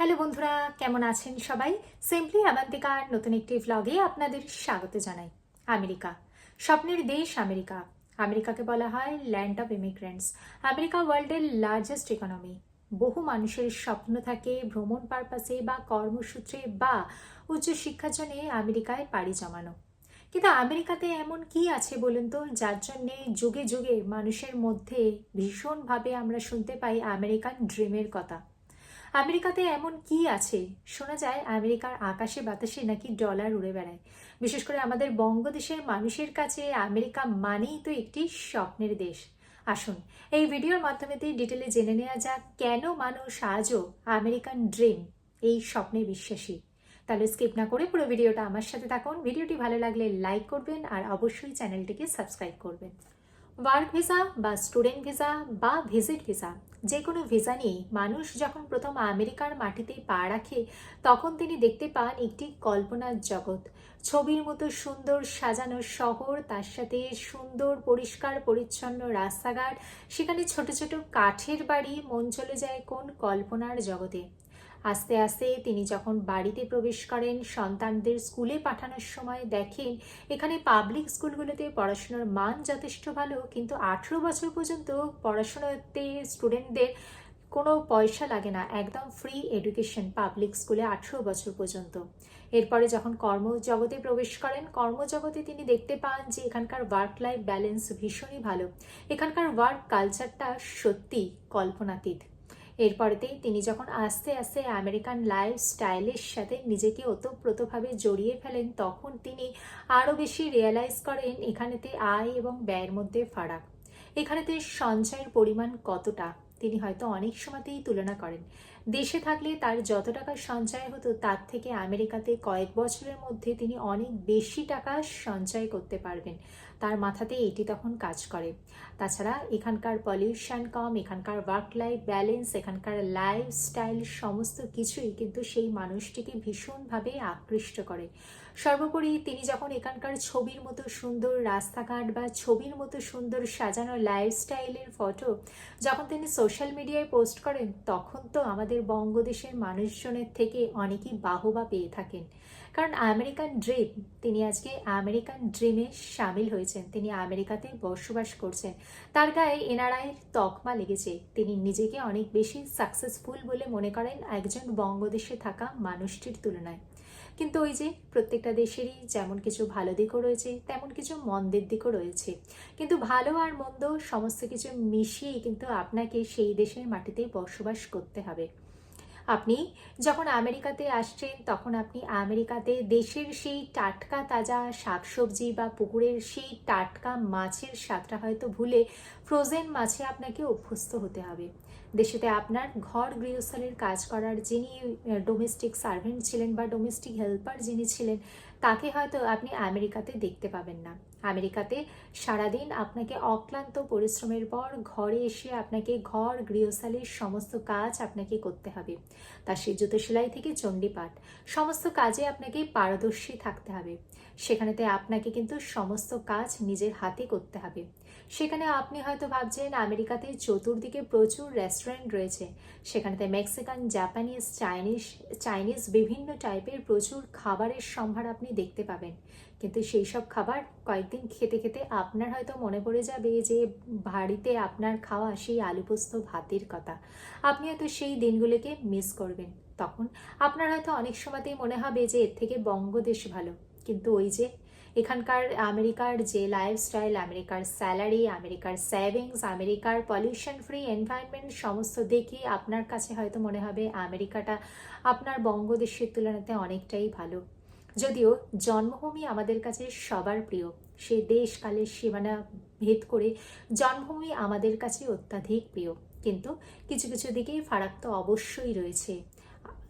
Hello বন্ধুরা, কেমন আছেন সবাই? সিম্পলি আবান্তিকার নতুন একটি ভ্লগে আপনাদের স্বাগত জানাই। আমেরিকা, স্বপ্নের দেশ আমেরিকা। আমেরিকাকে বলা হয় ল্যান্ড অফ ইমিগ্রেন্টস আমেরিকা ওয়ার্ল্ডের লার্জেস্ট ইকোনমি বহু মানুষের স্বপ্ন থাকে ভ্রমণ পারপাসে বা কর্মসূত্রে বা উচ্চশিক্ষার জন্য আমেরিকায় পাড়ি জমানো। কিন্তু আমেরিকাতে এমন কি আছে বলুন তো, যার জন্যে যুগে যুগে মানুষের মধ্যে ভীষণভাবে আমরা শুনতে পাই আমেরিকান ড্রিমের কথা। আমেরিকাতে এমন কি আছে? শোনা যায়, আমেরিকার আকাশে বাতাসে নাকি ডলার উড়ে বেড়ায়। বিশেষ করে আমাদের বঙ্গদেশের মানুষের কাছে আমেরিকা মানেই তো একটি স্বপ্নের দেশ। আসুন, এই ভিডিওর মাধ্যমেতেই ডিটেলে জেনে নেওয়া যাক কেন মানুষ আজও আমেরিকান ড্রিম, এই স্বপ্নে বিশ্বাসী। তাহলে স্কিপ না করে পুরো ভিডিওটা আমার সাথে থাকুন। ভিডিওটি ভালো লাগলে লাইক করবেন আর অবশ্যই চ্যানেলটিকে সাবস্ক্রাইব করবেন। ওয়ার্ক ভিসা বা স্টুডেন্ট ভিসা বা ভিজিট ভিসা যে কোনো ভিসা নিয়ে মানুষ যখন প্রথম আমেরিকার মাটিতে পা রাখে, তখন তিনি দেখতে পান একটি কল্পনার জগৎ। ছবির মতো সুন্দর সাজানো শহর, তার সাথে সুন্দর, পরিষ্কার, পরিচ্ছন্ন রাস্তাঘাট, সেখানে ছোট ছোট কাঠের বাড়ি, মন চলে যায় কোন কল্পনার জগতে। আস্তে আস্তে তিনি যখন বাড়িতে প্রবেশ করেন, সন্তানদের স্কুলে পাঠানোর সময় দেখেন, এখানে পাবলিক স্কুলগুলোতে পড়াশোনার মান যথেষ্ট ভালো, কিন্তু আঠেরো বছর পর্যন্ত পড়াশোনাতে স্টুডেন্টদের কোনো পয়সা লাগে না, একদম ফ্রি এডুকেশন পাবলিক স্কুলে আঠেরো বছর পর্যন্ত। এরপরে যখন কর্মজগতে প্রবেশ করেন, কর্মজগতে তিনি দেখতে পান যে এখানকার ওয়ার্ক লাইফ ব্যালেন্স ভীষণই ভালো। এখানকার ওয়ার্ক কালচারটা সত্যি কল্পনাতীত। এরপরেতেই তিনি যখন আস্তে আস্তে আমেরিকান লাইফ স্টাইলের সাথে নিজেকে ওতপ্রোতভাবে জড়িয়ে ফেলেন, তখন তিনি আরও বেশি রিয়েলাইজ করেন এখানেতে আয় এবং ব্যয়ের মধ্যে ফারাক। এখানেতে সঞ্চয়ের পরিমাণ কতটা, তিনি হয়তো অনেক সময়তেই তুলনা করেন। দেশে থাকলে তার যত টাকা সঞ্চয় হতো, তার থেকে আমেরিকাতে কয়েক বছরের মধ্যে তিনি অনেক বেশি টাকা সঞ্চয় করতে পারবেন। তার মাথাতে এটি তখন কাজ করে। তাছাড়া এখানকার পলিউশন কম, এখানকার ওয়ার্ক লাইফ ব্যালেন্স এখানকার লাইফস্টাইল সমস্ত কিছুই কিন্তু সেই মানুষটিকে ভীষণভাবে আকৃষ্ট করে। সর্বোপরি তিনি যখন এখানকার ছবির মতো সুন্দর রাস্তাঘাট বা ছবির মতো সুন্দর সাজানো লাইফস্টাইলের ফটো যখন তিনি সোশ্যাল মিডিয়ায় পোস্ট করেন, তখন তো আমাদের বঙ্গদেশের মানুষজনের থেকে অনেকেই বাহবা পেয়ে থাকেন। কারণ আমেরিকান ড্রিম, তিনি আজকে আমেরিকান ড্রিমে সামিল হয়েছেন। তিনি আমেরিকাতে বসবাস করছেন। তার গায়ে এনআরআইয়ের তকমা লেগেছে। তিনি নিজেকে অনেক বেশি সাকসেসফুল বলে মনে করেন একজন বঙ্গদেশে থাকা মানুষটির তুলনায়। কিন্তু ওই যে প্রত্যেকটা দেশেরই যেমন কিছু ভালো দিকও রয়েছে, তেমন কিছু মন্দের দিকও রয়েছে। কিন্তু ভালো আর মন্দ সমস্ত কিছু মিশিয়েই কিন্তু আপনাকে সেই দেশের মাটিতেই বসবাস করতে হবে। আপনি যখন আমেরিকাতে আসছেন, তখন আপনি আমেরিকাতে দেশের সেই টাটকা তাজা শাকসবজি বা পুকুরের সেই টাটকা মাছের স্বাদটা হয়তো ভুলে ফ্রোজেন মাছে আপনাকে অভ্যস্ত হতে হবে। দেশেতে আপনার ঘর গৃহস্থলের কাজ করার যিনি ডোমেস্টিক সার্ভেন্ট ছিলেন বা ডোমেস্টিক হেল্পার যিনি ছিলেন, তাকে হয়তো আপনি আমেরিকাতে দেখতে পাবেন না। আমেরিকাতে সারাদিন আপনাকে অক্লান্ত পরিশ্রমের পর ঘরে এসে আপনাকে ঘর গৃহস্থালির সমস্ত কাজ আপনাকে করতে হবে। তার সে জুতো সেলাই থেকে চণ্ডীপাঠ। সমস্ত কাজে আপনাকে পারদর্শী থাকতে হবে। সেখানেতে আপনাকে কিন্তু সমস্ত কাজ নিজের হাতে করতে হবে। সেখানে আপনি হয়তো ভাবছেন, আমেরিকাতে চতুর্দিকে প্রচুর রেস্টুরেন্ট রয়েছে। সেখানেতে মেক্সিকান, জাপানিজ, চাইনিজ চাইনিজ বিভিন্ন টাইপের প্রচুর খাবারের সম্ভার আপনি দেখতে পাবেন। কিন্তু সেই সব খাবার কয়েকদিন খেতে খেতে আপনার হয়তো মনে পড়ে যাবে যে বাড়িতে আপনার খাওয়া সেই আলু পোস্ত ভাতের কথা। আপনি হয়তো সেই দিনগুলোকে মিস করবেন। তখন আপনার হয়তো অনেক সময়তেই মনে হবে যে এর থেকে বঙ্গদেশ ভালো। কিন্তু ওই যে এখানকার আমেরিকার যে লাইফস্টাইল আমেরিকার স্যালারি আমেরিকার সেভিংস আমেরিকার পলিউশন ফ্রি এনভায়রনমেন্ট সমস্ত দেখে আপনার কাছে হয়তো মনে হবে আমেরিকাটা আপনার বঙ্গদেশের তুলনাতে অনেকটাই ভালো। যদিও জন্মভূমি আমাদের কাছে সবার প্রিয়, সে দেশ কালের সীমানা ভেদ করে জন্মভূমি আমাদের কাছে অত্যাধিক প্রিয়। কিন্তু কিছু কিছু দিকেই ফারাক তো অবশ্যই রয়েছে।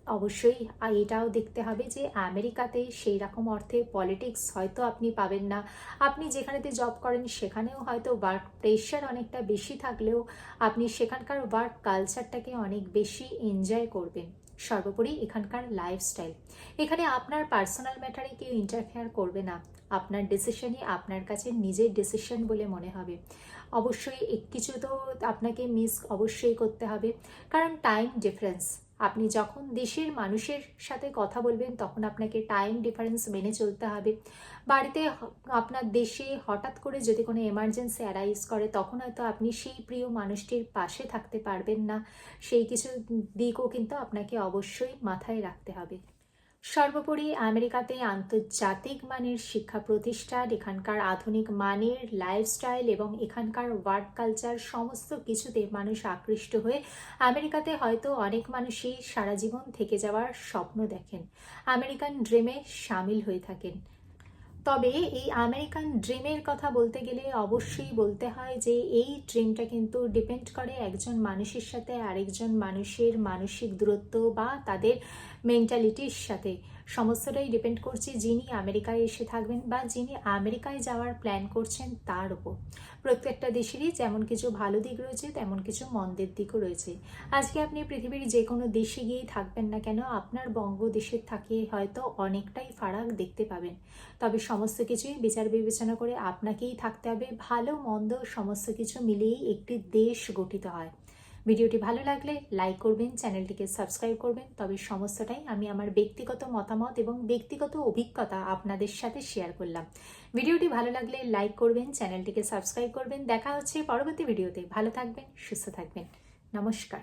অবশ্যই এটাও দেখতে হবে যে আমেরিকাতে সেই রকম অর্থে পলিটিক্স হয়তো আপনি পাবেন না। আপনি যেখানেতে জব করেন সেখানেও হয়তো ওয়ার্ক প্রেশার অনেকটা বেশি থাকলেও আপনি সেখানকার ওয়ার্ক কালচারটাকে অনেক বেশি এনজয় করবেন। সর্বোপরি এখানকার লাইফস্টাইল এখানে আপনার পার্সোনাল ম্যাটারে কেউ ইন্টারফেয়ার করবে না। আপনার ডিসিশনই আপনার কাছে নিজের ডিসিশন বলে মনে হবে। অবশ্যই কিছু তো আপনাকে মিস অবশ্যই করতে হবে। কারণ টাইম ডিফারেন্স আপনি যখন দেশের মানুষের সাথে কথা বলবেন, তখন আপনাকে টাইম ডিফারেন্স মেনে চলতে হবে। বাড়িতে আপনার দেশে হঠাৎ করে যদি কোনো এমার্জেন্সি অ্যারাইজ করে, তখন হয়তো আপনি সেই প্রিয় মানুষটির পাশে থাকতে পারবেন না। সেই কিছু দিকও কিন্তু আপনাকে অবশ্যই মাথায় রাখতে হবে। সর্বোপরি আমেরিকাতে আন্তর্জাতিক মানের শিক্ষা প্রতিষ্ঠান, এখানকার আধুনিক মানের লাইফস্টাইল এবং এখানকার ওয়ার্ক কালচার সমস্ত কিছুতে মানুষ আকৃষ্ট হয়ে আমেরিকাতে হয়তো অনেক মানুষই সারা জীবন থেকে যাওয়ার স্বপ্ন দেখেন। আমেরিকান ড্রিমে সামিল হয়ে থাকেন। তবে এই আমেরিকান ড্রিমের কথা বলতে গেলে অবশ্যই বলতে হয় যে এই ড্রিমটা কিন্তু ডিপেন্ড করে একজন মানুষের সাথে আরেকজন মানুষের মানসিক দূরত্ব বা তাদের মেন্টালিটির সাথে। সমস্তটাই ডিপেন্ড করছে যিনি আমেরিকায় এসে থাকবেন বা যিনি আমেরিকায় যাওয়ার প্ল্যান করছেন তার উপর। প্রত্যেকটা দেশেরই যেমন কিছু ভালো দিক রয়েছে, তেমন কিছু মন্দের দিকও রয়েছে। আজকে আপনি পৃথিবীর যে কোনো দেশে গিয়েই থাকবেন না কেন, আপনার বঙ্গদেশের থাকে হয়তো অনেকটাই ফারাক দেখতে পাবেন। তবে সমস্ত কিছুই বিচার বিবেচনা করে আপনাকেই থাকতে হবে। ভালো, মন্দ সমস্ত কিছু মিলিয়েই একটি দেশ গঠিত হয়। ভিডিওটি ভালো লাগলে লাইক করবেন, চ্যানেলটিকে সাবস্ক্রাইব করবেন। তবে সমস্তটাই আমি আমার ব্যক্তিগত মতামত এবং ব্যক্তিগত অভিজ্ঞতা আপনাদের সাথে শেয়ার করলাম। ভিডিওটি ভালো লাগলে লাইক করবেন, চ্যানেলটিকে সাবস্ক্রাইব করবেন। দেখা হচ্ছে পরবর্তী ভিডিওতে। ভালো থাকবেন, সুস্থ থাকবেন। নমস্কার।